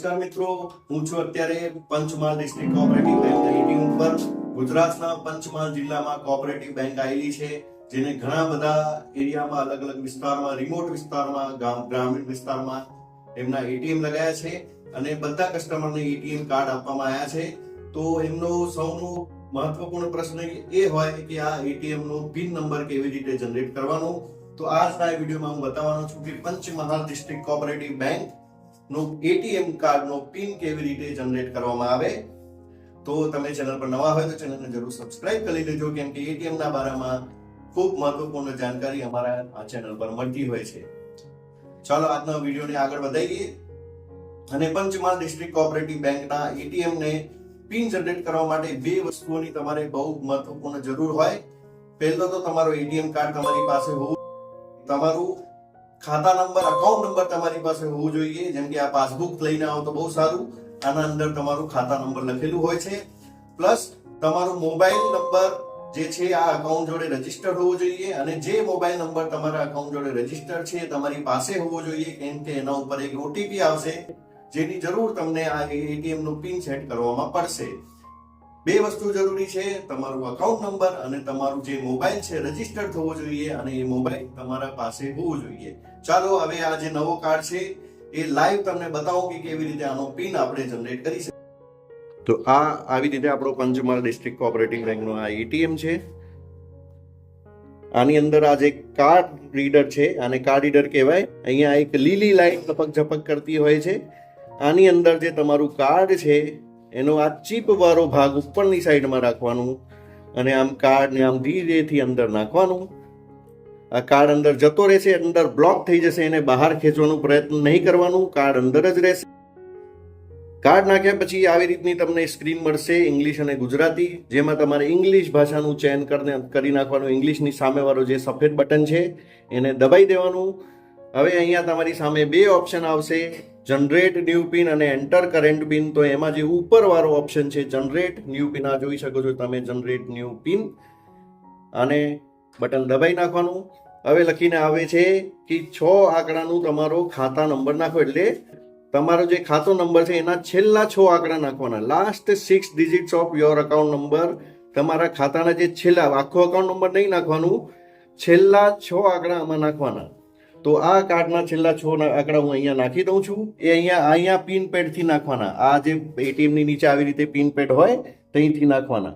નમસ્કાર મિત્રો. હું છું અત્યારે Panchmahal district cooperative bank ATM ઉપર. ગુજરાતના પંચમહાલ જિલ્લામાં કોઓપરેટિવ બેંક આવેલી છે, જેને ઘણા બધા એરિયામાં અલગ અલગ વિસ્તારમાં રિમોટ વિસ્તારમાં ગ્રામીણ વિસ્તારમાં એમના એટીએમ લગાયા છે અને બધા કસ્ટમરને એટીએમ કાર્ડ આપવામાં આવ્યા છે. તો એમનો સૌનો મહત્વપૂર્ણ પ્રશ્ન એ હોય કે આ એટીએમ નો પિન નંબર કેવી રીતે જનરેટ કરવાનો? તો આજના વિડીયોમાં હું બતાવવાનો છું કે પંચમહાલ ડિસ્ટ્રિક્ટ કોઓપરેટિવ બેંક નો એટીએમ કાર્ડ નો પિન કેવી રીતે જનરેટ કરવામાં આવે? તો તમે ચેનલ પર નવા હોય તો ચેનલને જરૂર સબસ્ક્રાઇબ કરી લેજો, કેમ કે એટીએમ ના બારામાં ખૂબ મહત્વપૂર્ણ જાણકારી અમારા આ ચેનલ પર મળતી હોય છે. ચાલો, આજના વિડીયોને આગળ વધારીએ. અને પંચમહાલ ડિસ્ટ્રિક્ટ કોઓપરેટિવ બેંકના એટીએમ ને પિન જનરેટ કરવા માટે બે વસ્તુઓની તમારે બહુ મહત્વપૂર્ણ જરૂર હોય. પહેલો તો તમારો એટીએમ કાર્ડ તમારી પાસે હોવું, તમારું ખાતા નંબર અકાઉન્ટ નંબર તમારી પાસે હોવું જોઈએ. જેમ કે આ પાસબુક લઈને આવો તો બહુ સારું. આના અંદર તમારું ખાતા નંબર લખેલું હોય છે. પ્લસ તમારો મોબાઈલ નંબર જે છે, આ અકાઉન્ટ જોડે રજિસ્ટર હોવો જોઈએ અને જે મોબાઈલ નંબર તમારા અકાઉન્ટ જોડે રજિસ્ટર છે તમારી પાસે હોવો જોઈએ કેમ કે એના ઉપર એક ઓટીપી આવશે. જેની જરૂર તમને આ એટીએમનું પિન સેટ કરવામાં પડશે. બે વસ્તુ જરૂરી છે, તમારું અકાઉન્ટ નંબર અને તમારું જે મોબાઈલ છે રજિસ્ટર થવો જોઈએ અને એ મોબાઈલ તમારા પાસે હોવો જોઈએ. ચાલો, હવે આ જે નવો કાર્ડ છે, એ લાઈવ તમને બતાવો કે કેવી રીતે આનો પિન આપણે જનરેટ કરી શકીએ. તો આ આવી રીતે આપણો પંચમહાલ ડિસ્ટ્રિક્ટ કોઓપરેટિવ બેંકનો આ એટીએમ છે. આની અંદર આ જે કાર્ડ રીડર છે, આને કાર્ડ રીડર કહેવાય. અહીંયા એક લીલી લાઈન ઝપક ઝપક કરતી હોય છે. આની અંદર જે તમારું કાર્ડ છે એનો આ ચીપ વાળો ભાગ ઉપરની સાઈડમાં રાખવાનું અને આમ કાર્ડને આમ ધીરેથી અંદર નાખવાનું. આ કાર્ડ અંદર જતો રહેશે, અંદર બ્લોક થઈ જશે, એને બહાર ખેંચવાનો પ્રયત્ન નહીં કરવાનું કાર્ડ અંદર જ રહેશે. કાર્ડ નાખ્યા પછી આવી રીતની તમને સ્ક્રીન મળશે ઇંગ્લિશ અને ગુજરાતી, જેમાં તમારે ઇંગ્લિશ ભાષાનું ચયન કરી નાખવાનું. ઇંગ્લિશની સામેવાળો જે સફેદ બટન છે, એને દબાઈ દેવાનું. હવે અહીંયા તમારી સામે બે ઓપ્શન આવશે. જનરેટ ન્યૂ પિન અને એન્ટર કરેન્ટ પિન, તો એમાં જે ઉપરવાળો ઓપ્શન છે, જનરેટ ન્યૂ પિન, આ જોઈ શકો છો તમે, જનરેટ ન્યૂ પિન. અને બટન દબાઈ નાખવાનું. હવે લખીને આવે છે કે છ આંકડાનું તમારો ખાતા નંબર નાખો, એટલે તમારો જે ખાતો નંબર છે, એના છેલ્લા છ આંકડા નાખવાના. Last six digits of your account number તમારા ખાતાના જે છેલ્લા, આખો અકાઉન્ટ નંબર નહીં નાખવાનું, છેલ્લા છ આંકડા આમાં નાખવાના. તો આ કાર્ડના છેલ્લા છ આંકડા હું અહીંયા નાખી દઉં છું. એ અહીંયા અહીંયા પિન પેડથી નાખવાના. આ જે એટીએમની નીચે આવી રીતે પિન પેડ હોય, ત્યાંથી નાખવાના.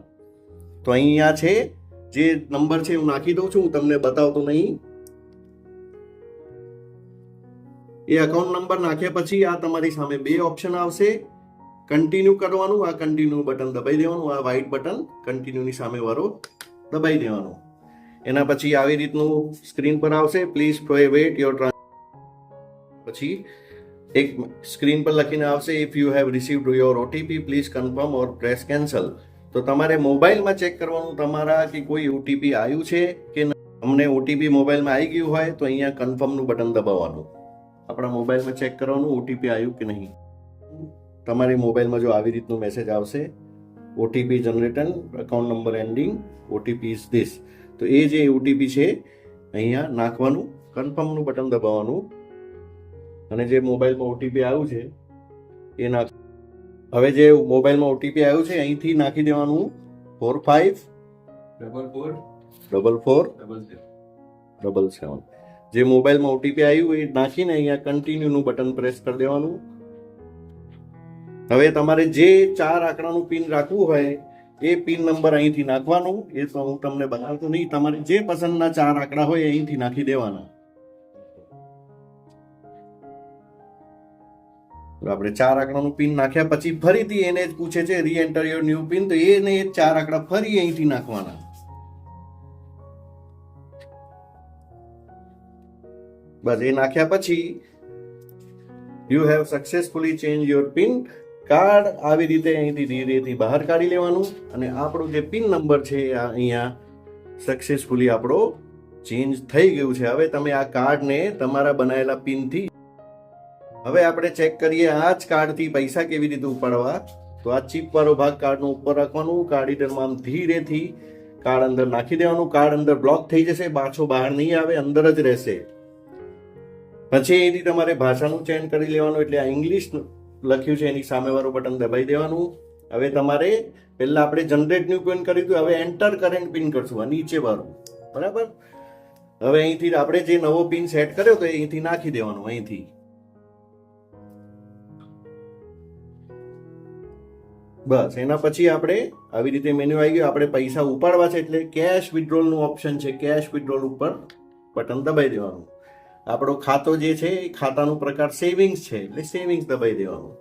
તો અહીંયા છે, જે નંબર છે હું નાખી દઉં છું. હું તમને બતાવતો નહીં. એ અકાઉન્ટ નંબર નાખ્યા પછી આ તમારી સામે બે ઓપ્શન આવશે. કન્ટિન્યુ કરવાનું, આ કન્ટિન્યુ બટન દબાઈ દેવાનું, આ વ્હાઇટ બટન કન્ટિન્યુની સામે વાળો દબાઈ દેવાનું. એના પછી આવી રીતનું સ્ક્રીન પર આવશે. પ્લીઝ વેટ યોર ટ્રાન્સ પછી એક સ્ક્રીન પર લખીને આવશે if you have received your OTP please confirm or press cancel તો તમારે મોબાઈલમાં ચેક કરવાનું તમારા કે કોઈ ઓટીપી આવ્યું છે કે અમને ઓટીપી મોબાઈલમાં આવી ગયું હોય તો અહીંયા કન્ફર્મનું બટન દબાવવાનું. આપણા મોબાઈલમાં ચેક કરવાનું ઓટીપી આવ્યું કે નહીં. તમારી મોબાઈલમાં જો આવી રીતનું મેસેજ આવશે OTP generated account number ending OTP is this તો એ જે ઓટીપી છે અહીંયા નાખવાનું કન્ફર્મનું બટન દબાવવાનું અને જે મોબાઈલમાં ઓટીપી આવ્યું છે એ નાખ હવે જે મોબાઈલમાં ઓટીપી આવ્યું છે અહીંથી નાખી દેવાનું four five double four double four double seven જે મોબાઈલમાં ઓટીપી આવ્યું એ નાખીને અહીંયા કન્ટિન્યુનું બટન પ્રેસ કરી દેવાનું. હવે તમારે જે ચાર આંકડાનું પિન રાખવું હોય એ પિન નંબર અહીંથી નાખવાનો. એ તો હું તમને બતાવતો નહીં. તમારે જે પસંદના ચાર આંકડા હોય અહીંથી નાખી દેવાના. આપણે ચાર આંકડાનું પિન નાખ્યા પછી ફરીથી એને જ પૂછે છે re enter your new pin. તો એને ચાર આંકડા ફરી અહીંથી નાખવાના. બસ એ નાખ્યા પછી you have successfully change your pin card આવી રીતે અહીંથી ધીરેથી બહાર કાઢી લેવાનું અને આપણો જે પિન નંબર છે અહીંયા સક્સેસફુલી આપણો ચેન્જ થઈ ગયું છે. હવે તમે આ કાર્ડને તમારા બનાવેલા પિનથી હવે આપણે ચેક કરીએ આ જ કાર્ડથી પૈસા કેવી રીતે ઉપાડવા. તો આ ચીપ વાળો ભાગ કાર્ડનો ઉપર રાખવાનું, કાર્ડ રીડરમાં આમ ધીરેથી કાર્ડ અંદર નાખી દેવાનું. કાર્ડ અંદર બ્લોક થઈ જશે, પાછો બહાર નહીં આવે, અંદર જ રહેશે. પછી અહીંથી તમારે ભાષાનું ચેન્જ કરી લેવાનું, એટલે આ ઇંગ્લિશ લખ્યું છે, એની સામેવાળું બટન દબાઈ દેવાનું. હવે તમારે પહેલા આપણે જનરેટ ન્યુ પિન કર્યું હતું હવે એન્ટર કરંટ પિન કરશું, આ નીચે વાળું બરાબર? હવે અહીંથી આપણે જે નવો પિન સેટ કર્યો તો અહીંથી નાખી દેવાનું, અહીંથી. બસ, એના પછી આપણે આવી રીતે મેન્યુ આવી ગયું. આપણે પૈસા ઉપાડવા છે એટલે કેશ વિડ્રોલનું ઓપ્શન છે કેશ વિડ્રોલ ઉપર બટન દબાઈ દેવાનું. આપણો ખાતો જે છે, એ ખાતાનો પ્રકાર સેવિંગ્સ છે, એટલે સેવિંગ્સ દબાઈ દેવાનું.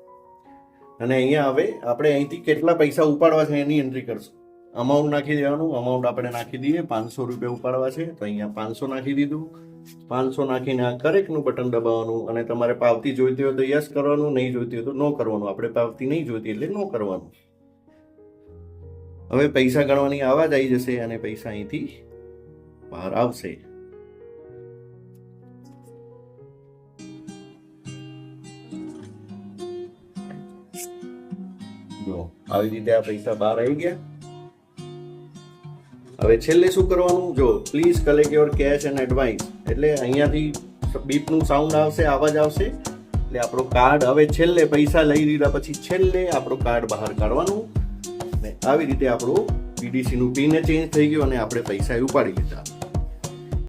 અને અહીંયા હવે આપણે અહીંથી કેટલા પૈસા ઉપાડવા છે એની એન્ટ્રી કરશું. અમાઉન્ટ નાખી દેવાનું. અમાઉન્ટ આપણે નાખી દઈએ. પાંચસો રૂપિયા ઉપાડવા છે. તો અહીંયા પાંચસો નાખી દીધું. પાંચસો નાખીને આ કરેક્ટનું બટન દબાવવાનું અને તમારે પાવતી જોઈતી હોય તો યસ કરવાનું, નહીં જોઈતી હોય તો નો કરવાનું. આપણે પાવતી નહીં જોઈતી એટલે નો કરવાનું. હવે પૈસા ગણવાની આવાજ આવી જશે અને પૈસા અહીંથી બહાર આવશે. આવી રીતે આ પૈસા બહાર આવી ગયા. હવે છેલ્લે શું કરવાનું? જો please collect your cash and advice એટલે અહીંયાથી બીપનું સાઉન્ડ આવશે અવાજ આવશે. એટલે આપણો કાર્ડ હવે છેલ્લે પૈસા લઈ લીધા પછી છેલ્લે આપણો કાર્ડ બહાર કાઢવાનું. ને આવી રીતે આપણું પીડીસી નું પિન ચેન્જ થઈ ગયું અને આપણે પૈસા ઉપાડી લીધા.